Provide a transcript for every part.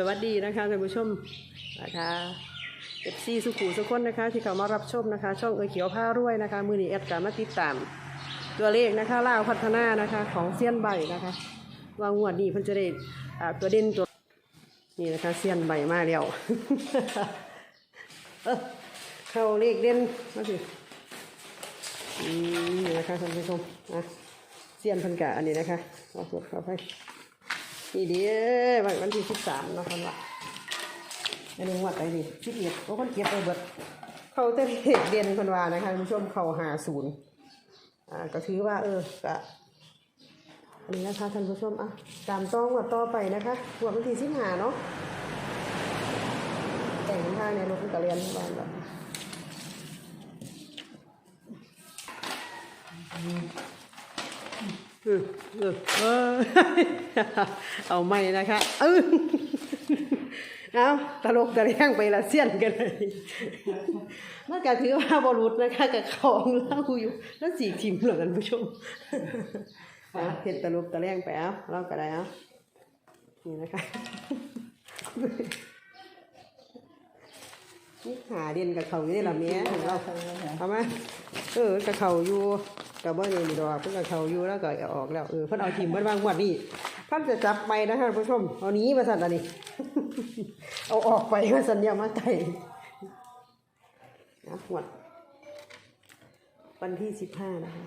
สวัสดีนะคะท่านผู้ชมนะคะเอฟซีสุขุสุขคนนะคะ ที่เขามารับชมนะคะ ช่องเอเขียวผ้ารวยนะคะ มือนี้แอดการมาติดตาม ตัวเลขนะคะล่าวพัฒนานะคะของเซียนใบนะคะวางวดนี้เพิ่นจะได้ตัวเด่นตัวนี่นะคะเซียนใบมาแล้วเออเข้าเลขเด่นมาสินี่นะคะท่านผู้ชมนะเซียนพันกะอันนี้นะคะเอาสดเข้าไป นี่เดีวันวันที่สิบสามเนาะคนว่าอันนี้วัดอะไรดิสิบเอ็ดโอ้คนเก็บไปเบิด เขาเต้นเด็กเด่นคนว่านะคะคุณผู้ชมเขาหาศูนย์อ่าก็ถือว่า เออก็อันนี้นะคะท่านผู้ชมอะตามต้องวัดต่อไปนะคะวัดวันที่สิบห้าเนาะแต่งทางในรถกระเรียนบ้านแบบ เออเออเอาไม่นะคะเออเอาตลกตะเลียงไปละเสี้ยนกันเลยมันก็ถือว่าบรุษนะคะกับของเล่าอยู่แล้วสี่ทีมเหลือกันผู้ชมเห็นตลกตะเลียงไปเอาเล่าก็ได้เอานี่นะคะนี่หาเด่นกับเขาอยู่ในลำเนี้ยเห็นเราเอามเออกับเขาอยู่ กับเบอร์นี่ดอกเพิ่งกับเขาอยู่แล้วก็ออกแล้วเออเพิ่นเอาทีมเพิ่นวางหมดนี่ท่านจะจับไปนะคะผู้ชมเอานี้มาสั่นอันนี้ เอาออกไปมาสัญญามาไก่นะหมดวันที่สิบห้านะคะ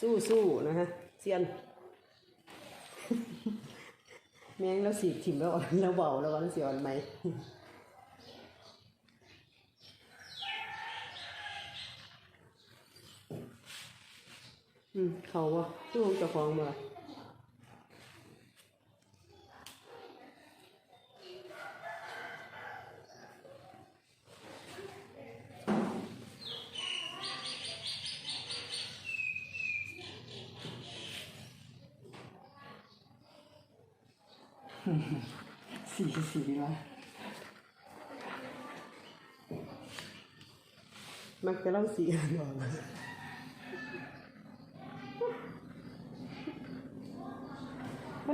สู้สู้ๆนะคะเซียน แม่งแล้วสีกถิ่มแล้วอ่อนแล้วเบาแล้ววันเสียอ่อนไหม อืมเขาบ่ตู้ของเจ้าของบ่ล่ะสี่สี่วะมักจะเล่าสีกันก่อน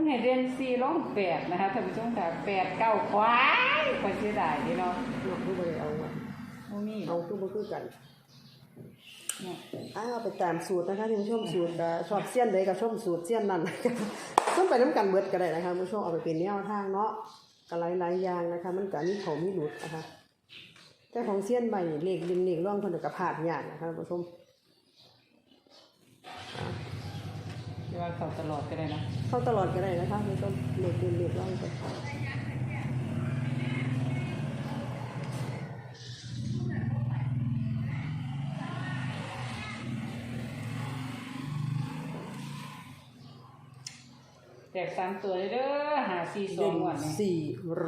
มันเห็นเรียนสี่ร้องแปดนะคะท่านผู้ชมค่ะแปดเก้าควายคนเสียดายดีเนาะนอกผู้บริเอาอะโมมี่เอาตู้บ่คือกันเนี่ยอ้าวไปตามสูตรนะคะที่ผู้ชมสูตรก็ชอบเสี้ยนใดก็ชอบสูตรเสี้ยนนั้นต้องไปน้ำกันเบิดก็ได้นะคะผู้ชมเอาไปเป็นแนวทางเนาะก็หลายๆอย่างนะคะ มันก็มีเขามีหลุดนะคะแต่ของเสี้ยนใบนี่เลขดินเลขร่องเพิ่นก็พลาดยากนะคะผู้ชม เรียกว่าเขาตลอดก็ได้นะเข้าตลอดก็ได้นะคะผู้ชมเลขดินเลขร่องก็แตกสามตัวเลยเด้อหาสี่สอเด่งนวันนี่ยสี่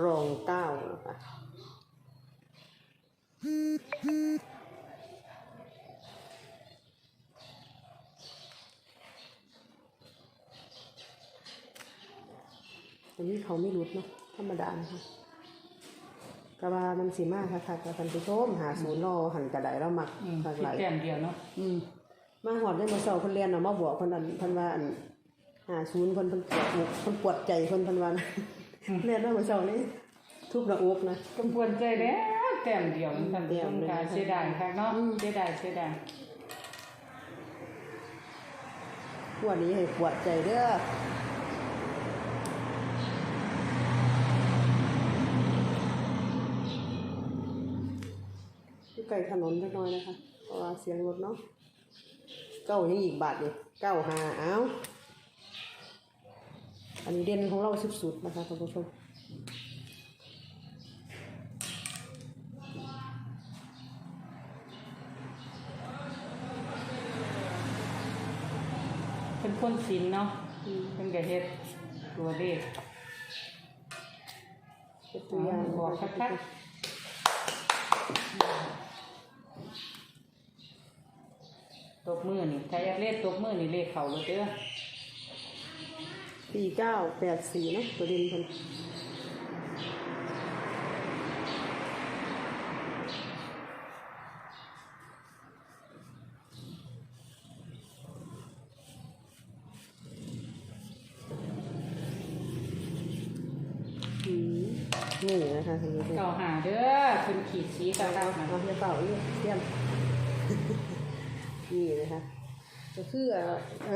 รองเก้านะคะ อันนี้เขาไม่รุดเนาะธรรมดานะคะกะว่ามันสีมากค่ะค่ะกับท่านผู้ชมหาศูนย์รอหันกระไดแล้วมักอืมหักคิไหดลายแต้มเดียวเนาะอืมมาหอดได้มาสอบคนเรียนเนาะมาบอกคนนั้นเพันว่าอันหาศูนย์คนเพิ่นปวดอกคนปวดใจคนเพันว่านะเรียนได้มาสอบนี่ทุบหน้าอกนะกำปวนใจแล้วแต้มเดียวท่านผู้ชมค่ะเสียดายค่ะเนาะอืมเสียดายเสียดายปวดนี้ให้ปวดใจเด้อ ไกลถนนจักหน่อยนะคะเพราะว่าเสียงรถเนาะเก้ายังอีกบาทอยู่เก้าหาเอ้าอันนี้เด่นของเราสุดๆนะคะท่านผู้ชมเป็นคนศิลป์เนาะเป็นกระเฮ็ดตัวเลขเป็นตัวอย่างบอกชัดๆ ตบมือนี่ถ้ยากเลขตบมือนี่เลขเขาเลยเด้อสี่เก้าแปดสี่เนาะตัวดินเพิ่นนี่นะคะทางนี้เด้เก่าหาเด้อคุณขีดชี้กัาเก่าหาเอาเฮียเก่าเรียม นี่นะคะก็คือเอ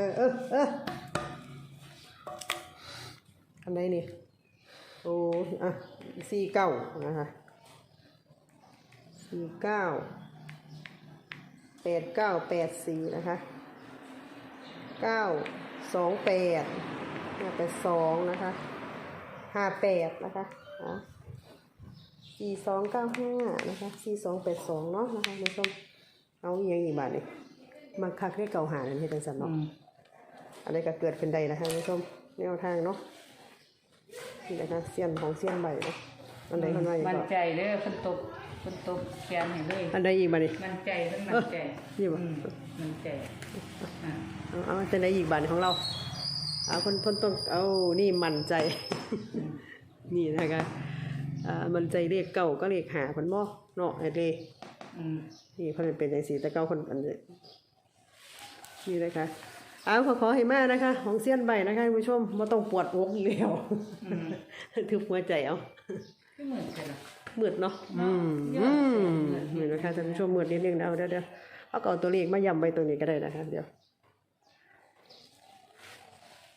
อเออเอออันไหนนี่โอ้อะสี่เก้านะคะสี่เก้าแปดเก้าแปดสี่นะคะเก้าสองแปดห้าแปดสองนะคะห้าแปดนะคะอะสี่สองเก้าห้านะคะสี่สองแปดสองเนาะนะคะคุณผู้ชมเอาอย่างอีกบาทนี่ มาคักได้เก่าหานั่นให้จังสันอืเนาะมอะไรก็เกิดขึ้นได้นะคะคุณผู้ชมแนวทางเนาะนี่นะคะเสี้ยนของเสี้ยนใบเนาะอันใดคนว่าอย่างมั่นก็ใจเด้อเพิ่นตบเพิ่นตบแขนให้เลยอันใดอีกบาทนี่มั่นใจเพิ่นมั่นใจเอ้อนี่บ่อืมมั่นใจอะเอาเอาอันใดอีกบาทนี่ของเราเอาคนคนต้องเอานี่มั่นใจ นี่นะคะอ่ามั่นใจเลขเก่าก็เลขหาคนบ่เนาะไอ้เลขอืมนี่เพิ่นเป็นจังซี่แต่เก่าคนอัน นี้นี่นะคะเอาขอขอให้มานะคะ ของเสี้ยนใบนะคะคุณผู้ชมบ่ต้องปวดอกอีกแล้วอืมถือหัวใจเอาคือเหมือนกันล่ะมืดเนาะอืมเยอือะมเยอะนี่นะคะท่านผู้ชมมืดนิดนึงนะเอาเดี๋ยวเดี๋ยวเอาก็เอาตัวเลขมาย้ำไว้ตรงนี้ก็ได้นะคะ เดี๋ยว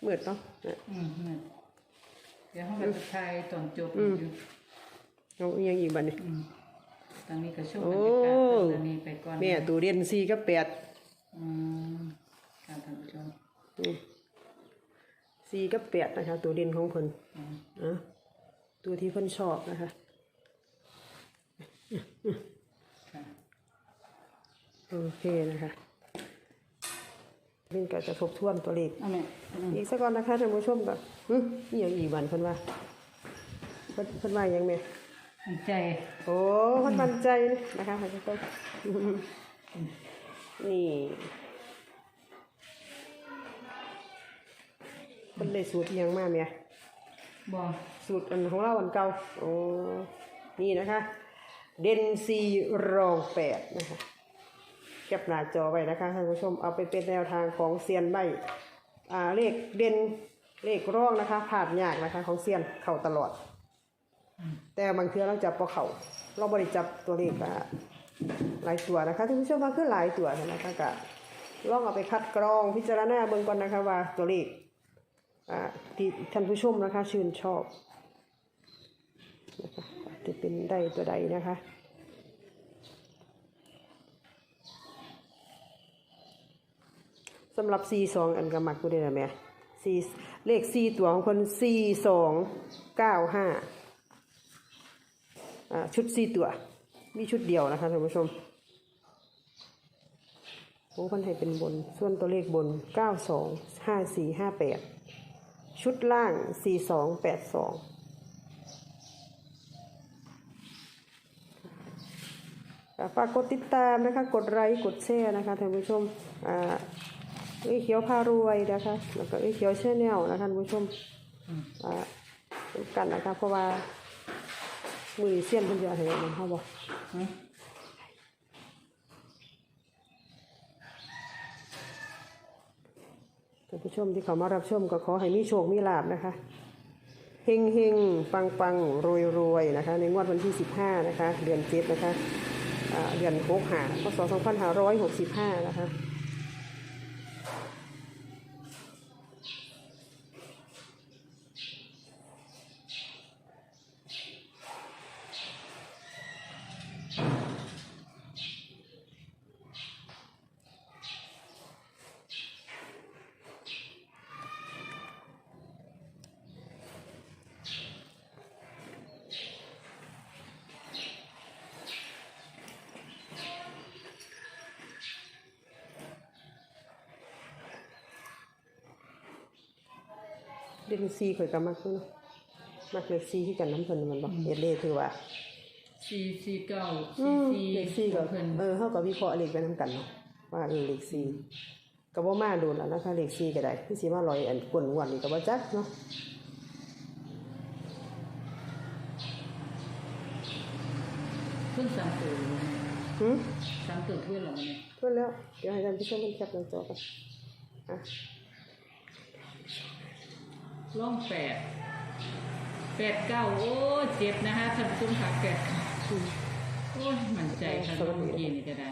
มืดเนาะเนี่ยอืมเหมือนเดี๋ยวเฮาก็จะทายตอนจบอืมอยู่เอาอีกอยังอีกบัดนี้อืมตอนนี้ก็ช่วงโอ้บรรยากาศตอนนี้ไปก่อนแม่ตัวเรียนสี่กับแปด อืมการท่านผู้ชมนี่สี่กับแปดนะคะ ตัวเรียนของเพิ่นอืมอะตัวที่เพิ่นชอบนะคะ ค่ะโอเคนะคะนี่ก็จะทบทวนตัวเลข เอาแม่อืมอีกสักก่อนนะคะท่านผู้ชมก็หึนี่ยังอีกวันเพิ่นว่าเพิ่นเพิ่นว่าหยังแม่มั่นใจโอ้เพิ่นมั่นใจนะคะท่านผู้ชม นี่เพิ่นได้สูตรอิหยังมาแม่บ่สูตรอันของเราอันเก่าโอ้นี่นะคะ เด่นซีรองแปดนะคะแคปหน้าจอไว้นะคะท่านผู้ชมเอาไปเป็นแนวทางของเซียนใบอ่าเลขเด่นเลขร่องนะคะผ่านยากนะคะ ของเซียนเข่าตลอด แต่บางเทื่อเราจับพอเข่าเราบริจับตัวเลขอะ หลายตัวนะคะท่านผู้ชมบางคือหลายตัวนะคะกะลองเอาไปคัดกรองพิจารณาเบิ่งก่อนนะคะว่าตัวเลขอ่าที่ท่านผู้ชมนะคะชื่นชอบนะคะจะเป็นได้ตัวใดนะคะสำหรับ C2 อันกมักกูได้แล้วแม่ C เลข C ตัวของคน C2 95อ่าชุด C ตัว มีชุดเดียวนะคะท่านผู้ชมโอ้คนให้เป็นบน ส่วนตัวเลขบน 92 54 58 ชุดล่าง 4282อ่าฝากกดติดตามนะคะ กดไลค์กดแชร์นะคะท่านผู้ชมอ่าเอ้ยเขียวพารวยนะคะ แล้วก็เอ้ยเขียวแชนแนลนะคะท่านผู้ชมอ่ากันนะคะเพราะว่า มือนี้เสี้ยนเพิ่นจะเอาให้มันเขาบอกอืมท่านผู้ชมที่เขามารับชมก็ขอให้มีโชคมีลาบนะคะเฮงเฮงปังปังรวยรวยนะคะ ในงวดวันที่ 15 นะคะ เดือนเจ็ดนะคะอ่าเดือนหกหาพศ2565 นะคะ เดือนซีข่อยก็มักอยู่เนาะมักเลขซีที่กันน้ำเพิ่นมันบอกเอดเลถือว่าสี่สี่เก้าอืสี่มสี่เลขซีก็เพิ่นเออเฮาก็วิเคราะห์เลขไปนํกันเนาะว่าเออเลขซีก็บ่มาโดนแล้วนะคะเลขซีก็ได้คือสิมาลอยอันกวนงวดนี่ก็บ่จักเนาะเพิ่นสามตัวอยู่นะหึ สามตัวเพื่อนเหรอเนี่ย เพิ่นแล้วเดี๋ยวให้ท่านผู้ชมเพิ่นแคปหน้าจอกันอะ ร่องแปดแปดเก้าโอ้เจ็บนะคะท่านผู้ชมค่ะแปดโอ้ยมั่นใจค่ะน้องเมื่อกี้นี่ก็ได้